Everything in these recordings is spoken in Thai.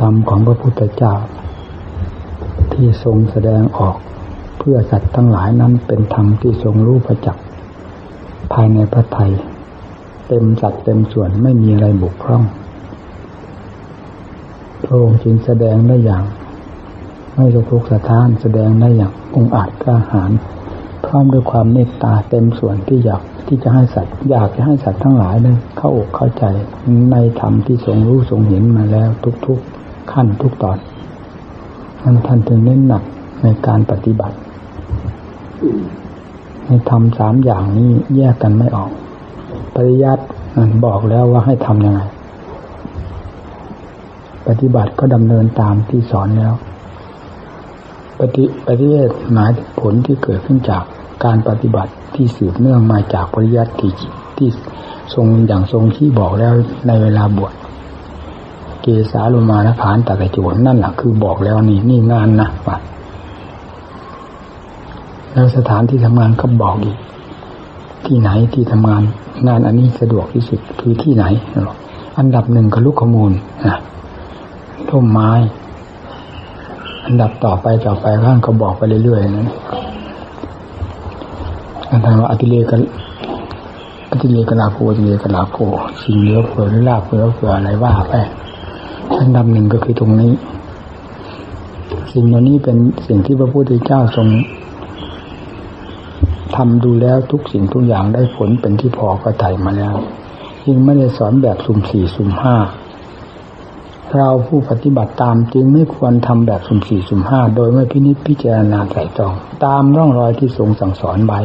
ธรรมของพระพุทธเจ้า ที่ทรงแสดงออกเพื่อสัตว์ทั้งหลายนั้นเป็นธรรมที่ทรงรู้ประจักษ์ภายในพระไทย เต็มจัดเต็มส่วนไม่มีอะไรบุกพร่องพระองค์จึงแสดงได้อย่าง ไม่สะทกสะท้านแสดงได้อย่างองอาจกล้าหาญพร้อมด้วยความเมตตาเต็มส่วนที่อยากที่จะให้สัตว์อยากจะให้สัตว์ทั้งหลายได้เข้าอกเข้าใจในธรรมที่ทรงรู้ทรงเห็นมาแล้วทุกๆ ขั้นทุกตอนนั้นท่านจึงเน้นหนักในการปฏิบัติในธรรมสามอย่างนี้แยกกันไม่ออก ปริยัติบอกแล้วว่าให้ทำยังไง ปฏิบัติก็ดำเนินตามที่สอนแล้ว ปฏิปฏิเวทหมายผลที่เกิดขึ้นจากการปฏิบัติที่สืบเนื่องมาจากปริยัติที่ที่ทรงอย่างทรงที่บอกแล้วในเวลาบวช เกสาลุมานผานตะกจวนนั่นแหละคือบอกแล้วนี่นี่งานนะว่าแล้วสถานที่ทำงานก็บอกอีก ที่ไหนที่ทำงาน งานอันนี้สะดวกที่สุดคือที่ไหน อันดับหนึ่งก็ลูกขมูลนะต้มไม้ อันดับต่อไปต่อไปข้างก็บอกไปเรื่อยๆนั้นอันนั้นว่าอติเลกันอติเลกลาโภอติเลกลาโภสิ่งเหลือเฟือหรือลาบเฟือเฟืออะไรว่าไป อันดับหนึ่งก็คือตรงนี้ สิ่งเหล่านี้เป็นสิ่งที่พระพุทธเจ้าทรงทำดูแล้วทุกสิ่งทุกอย่างได้ผลเป็นที่พอก็ไถ่มาแล้วยิ่งไม่ได้สอนแบบสุ่มสี่สุ่มห้าเราผู้ปฏิบัติตามจึงไม่ควรทำแบบสุ่มสี่สุ่มห้าโดยไม่พินิจพิจารณาใส่จองตามร่องรอยที่ทรงสั่งสอนไว้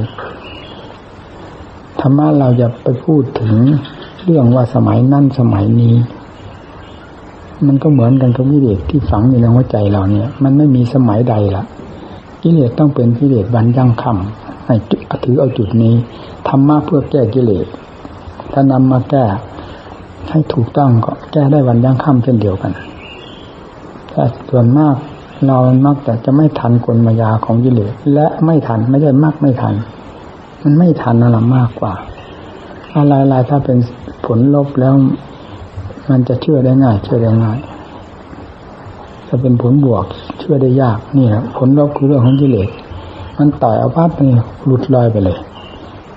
ธรรมะเราจะไปพูดถึงเรื่องว่าสมัยนั่นสมัยนี้ มันก็เหมือนกันกับกิเลสที่ฝังอยู่ในหัวใจเราเนี่ย มันไม่มีสมัยใดละกิเลสต้องเป็นกิเลสวันยั่งคำให้ถือเอาจุดนี้ธรรมะเพื่อแก้กิเลสถ้านำมาแก้ให้ถูกต้องก็แก้ได้วันยังค่ำเช่นเดียวกันแต่ส่วนมากเรามักแต่จะไม่ทันกลมายาของกิเลสและไม่ทันไม่ใช่มากไม่ทัน มันไม่ทันอะไรมากกว่า อะไรๆถ้าเป็นผลลบแล้ว มันจะเชื่อได้ง่าย เชื่อได้ง่ายถ้าเป็นผลบวก เชื่อได้ยากนี่แหละผลลบคือเรื่องของกิเลสมันต่อยเอาภาพไปหลุดลอยไปเลย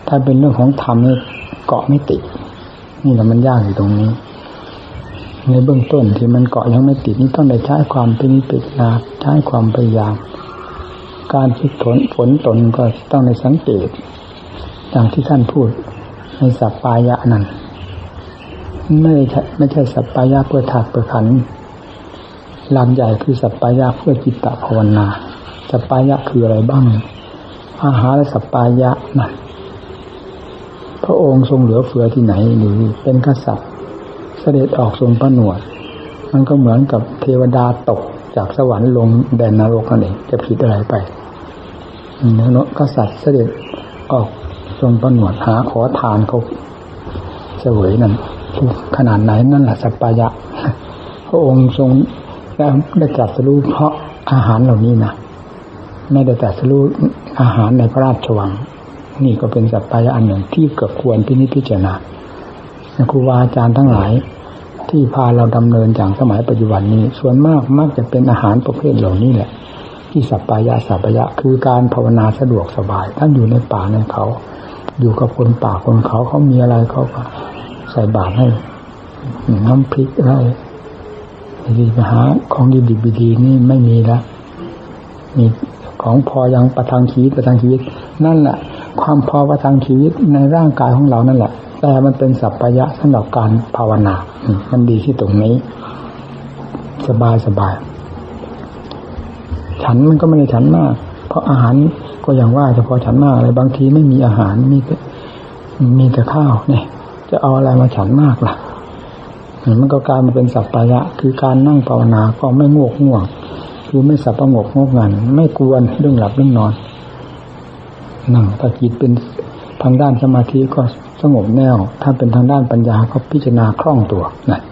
ถ้าเป็นเรื่องของธรรมนี่เกาะไม่ติดนี่แหละมันยากอยู่ตรงนี้ ในเบื้องต้นที่มันเกาะยังไม่ติดนี่ต้องได้ใช้ความพินิจพิจารณาใช้ความพยายาม การฝึกฝนฝนตนก็ต้องในสังเกตอย่างที่ท่านพูดในสัปปายะนั้น ไม่ใช่ไม่ใช่สัปปายะเพื่อถากเพื่อขันลำใหญ่คือสัปปายะเพื่อจิตตภาวนา สัปปายะคืออะไรบ้าง อาหารสัปปายะนั่นพระองค์ทรงเหลือเฟือที่ไหนหรือเป็นกษัตริย์ เสด็จออกทรงประหนวด มันก็เหมือนกับเทวดาตกจากสวรรค์ลงแดนนรกนั่นเองจะผิดอะไรไปนกษัตริย์เสด็จออกทรงประหนวดหาขอทานเขาเสวยนั่น ขนาดไหนนั่นแหละสัปปายะ พระองค์ทรงได้ตรัสรู้เพราะอาหารเหล่านี้นะไม่ได้ตรัสรู้อาหารในพระราชวัง นี่ก็เป็นสัพพายะอันหนึ่งที่เกือบควรพินิจพิจารณาครูบาอาจารย์ทั้งหลาย ที่พาเราดำเนินอย่างสมัยปัจจุบันนี้ ส่วนมากมักจะเป็นอาหารประเภทเหล่านี้แหละ ที่สัพพายะสัพพายะ คือการภาวนาสะดวกสบายท่านอยู่ในป่าในเขา อยู่กับคนป่าคนเขาเขามีอะไรเขาก็ ส่บาตรให้น้ำพริกอะไรดีไปหาของดีดีดีนี่ไม่มีแล้วมีของพอยังประทังชีวิตประทังชีวิต นั่นแหละความพอประทังชีวิตในร่างกายของเรานั่นแหละ แต่มันเป็นสัพพยะสำหรับการภาวนา มันดีที่ตรงนี้ สบายสบาย ฉันมันก็ไม่ได้ฉันมาก เพราะอาหารก็อย่างว่าจะพอฉันมากอะไรบางทีไม่มีอาหารมีแต่มีแต่ข้าวเนี่ย จะเอาอะไรมาฉันมากล่ะมันก็กลายมาเป็นสัพพยะ คือการนั่งภาวนาก็ไม่งกง่วง คือไม่สับประงกงกงัน ไม่กวนเรื่องหลับเรื่องนอนนั่งถ้าจิตเป็นทางด้านสมาธิก็สงบแนวถ้าเป็นทางด้านปัญญาก็พิจารณาคล่องตัวนั่น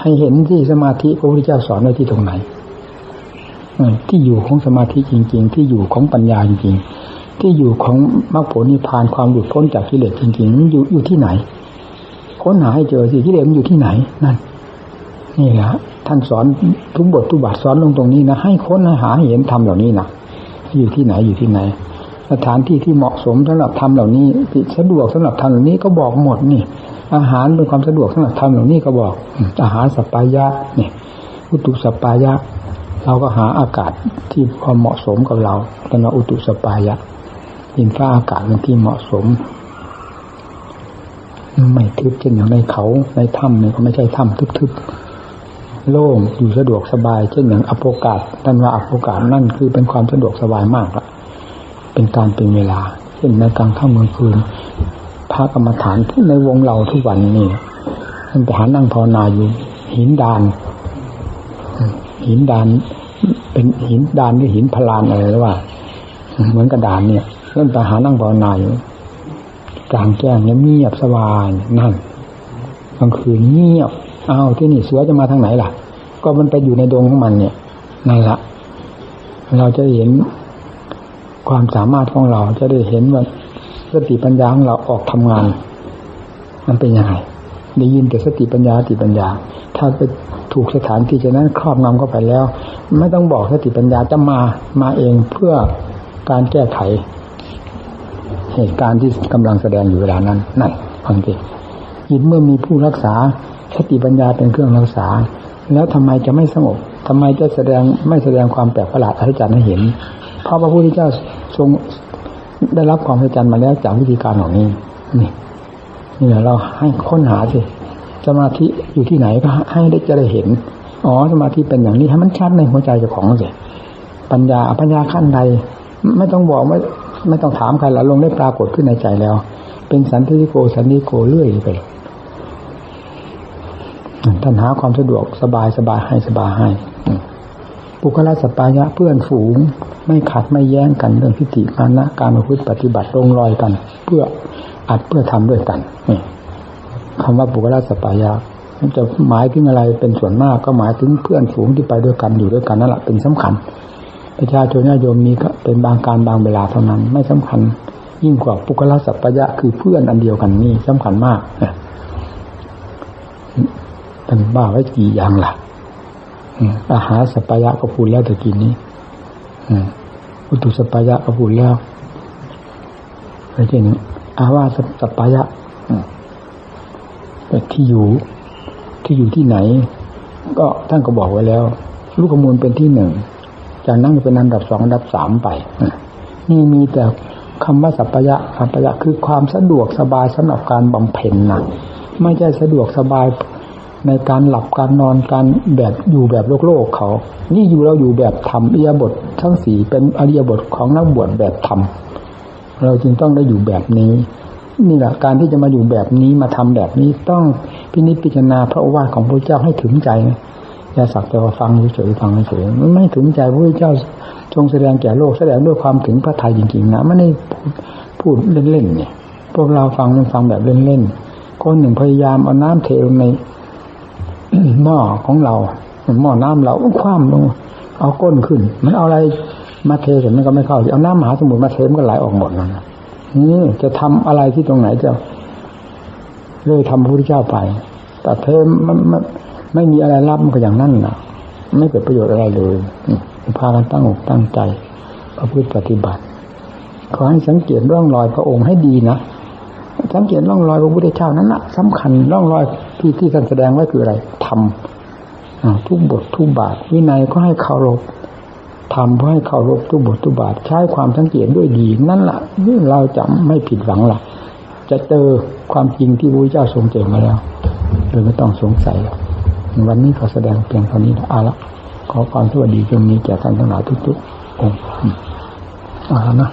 ให้เห็นที่สมาธิพระพุทธเจ้าสอนไว้ที่ตรงไหนที่อยู่ของสมาธิจริง ๆ ที่อยู่ของปัญญาจริง ๆ ที่อยู่ของมรรคผลนิพพานความหลุดพ้นจากกิเลสจริง ๆ อยู่อยู่ที่ไหน ค้นหาให้เจอสิกิเลสมันอยู่ที่ไหนนั่นนี่แหละท่านสอนทุกบททุกบาทสอนลงตรงนี้นะให้ค้นหาเห็นธรรมเหล่านี้นะอยู่ที่ไหนอยู่ที่ไหน สถานที่ที่เหมาะสมสำหรับทำเหล่านี้ที่สะดวกสำหรับทำเหล่านี้ก็บอกหมดนี่ อาหารเป็นความสะดวกสำหรับทำเหล่านี้ก็บอก อาหารสัปายะเนี่ยอุตุสัปายะ เราก็หาอากาศที่พอเหมาะสมกับเราเรียกว่าอุตุสัปปายะดินฟ้าอากาศเป็นที่เหมาะสม ไม่ทึบเช่นอย่างในเขาในถ้ำเนี่ยก็ไม่ใช่ถ้ำทึบๆโล่งอยู่สะดวกสบาย เช่นอย่างอโปกาศท่านว่าอโปกาศนั่นคือเป็นความสะดวกสบายมากละเป็นการเป็นเวลา เช่นในกลางค่ำกลางคืนพระกรรมฐานที่ในวงเราทุกวันนี้ท่านไปหานั่งภาวนาอยู่หินดาน หินดาน เป็นหินดานหรือหินพลานอะไรหรือว่า เหมือนกระดานเนี่ยเริ่มไปหานั่งภาวนาอยู่ กลางแจ้งเงียบสบายนั่นกลางคืนเงียบอ้าวที่นี่เสือจะมาทางไหนล่ะ ก็มันไปอยู่ในดงของมันเนี่ยนั่นละเราจะเห็นความสามารถของเราจะได้เห็นว่าสติปัญญาของเราออกทำงาน มันเป็นยังไงได้ยินแต่สติปัญญาสติปัญญา ถ้าไปถูกสถานที่จะนั้นครอบงำเข้าไปแล้ว ไม่ต้องบอกสติปัญญาจะมามาเองเพื่อการแก้ไข เหตุการณ์ที่กำลังแสดงอยู่เวลานั้นนั่นฟังดิยินเมื่อมีผู้รักษาสติปัญญาเป็นเครื่องรักษา แล้วทำไมจะไม่สงบทำไมจะแสดงไม่แสดงความแปลกประหลาดอัศจรรย์ให้เห็น เพราะพระพุทธเจ้าทรงได้รับความอัศจรรย์มาแล้วจากวิธีการเหล่านี้นี่นี่เราให้ค้นหาสิสมาธิอยู่ที่ไหนก็ให้ได้จะได้เห็นอ๋อสมาธิเป็นอย่างนี้ให้มันชัดในหัวใจเจ้าของสิปัญญาปัญญาขั้นใดไม่ต้องบอกไม่ ไม่ต้องถามใครละลงได้ปรากฏขึ้นในใจแล้ว เป็นสันติโกสันติโกเรื่อยไปท่านหาความสะดวกสบายสบายให้สบายให้ปุคละสปายะเพื่อนฝูง ไม่ขัดไม่แย้งกันเรื่องพิธีมานะการประพฤติปฏิบัติลงรอยกัน เพื่ออัดเพื่อทำด้วยกันนี่คำว่าปุคละสปายะมันจะหมายถึงอะไรเป็นส่วนมากก็หมายถึงเพื่อนฝูงที่ไปด้วยกันอยู่ด้วยกันนั่นแหละเป็นสำคัญ ประชาชนญาติโยมมีก็เป็นบางการบางเวลาเท่านั้น ไม่สำคัญ ยิ่งกว่าปุคละสัพพยะคือเพื่อนอันเดียวกันนี่สำคัญมากนะเป็นบ้าไว้กี่อย่างล่ะอาหารสัพยะก็พูดแล้วต่กินนี้อุตุสัพยะก็พูดแล้วอะไรเช่นอาวาสัพยะที่อยู่ที่อยู่ที่ไหน ก็ท่านก็บอกไว้แล้วลูกขมูลเป็นที่หนึ่ง จากนั้นเป็นอันดับสองอันดับสามไปนี่มีแต่คำว่าสัพยะสัพยะคือความสะดวกสบายสำหรับการบำเพ็ญนะไม่ใช่สะดวกสบายในการหลับการนอนการแบบอยู่แบบโลกโลกเขา นี่อยู่เราอยู่แบบธรรมอริยบททั้งสี่เป็นอริยบทของนักบวชแบบธรรมเราจึงต้องได้อยู่แบบนี้ นี่แหละการที่จะมาอยู่แบบนี้มาทำแบบนี้ต้องพินิจพิจารณาพระวาทของพระเจ้าให้ถึงใจ อย่สักแต่ว่าฟังเฉยๆฟังเฉยๆไม่ถึงใจพระเจ้าทรงแสดงแก่โลกแสดงด้วยความถึงพระทัยจริงๆนะไม่ได้พูดเล่นๆเนี่ย พวกเราฟังมันฟังแบบเล่นๆคนหนึ่งพยายามเอาน้ำเทลงในหม้อของเราหม้อน้ำเราคว่ำลงเอาก้นขึ้น มันเอาอะไรมาเทเสร็จมันก็ไม่เข้าเอาน้ำมหาสมุทรมาเทมันก็ไหลออกหมดแล้วนะนี่จะทำอะไรที่ตรงไหนจะเลยทำพระพุทธเจ้าไปแต่เทมันมัน ไม่มีอะไรรับมันก็อย่างนั้นนะไม่เกิดประโยชน์อะไรเลยพากันตั้งอกตั้งใจพระพุทธปฏิบัติขอให้สังเกตร่องรอยพระองค์ให้ดีนะสังเกตร่องรอยพระพุทธเจ้านั้นนะสำคัญร่องรอยที่ที่ท่านแสดงไว้คืออะไรทำทุกบททุกบาทวินัยก็ให้เคารพทำเพื่อให้เคารพทุกบททุกบาทใช้ความสังเกตด้วยดี นั่นแหละเราจะไม่ผิดหวังล่ะ จะเจอความจริงที่พระเจ้าทรงเจอมาแล้วโดยไม่ต้องสงสัยวั วันนี้ขอแสดงเพียงเท่านี้เอาละขอความสวัสดีจงมีแก่ท่านทั้งหลายทุกๆองค์อ่านะ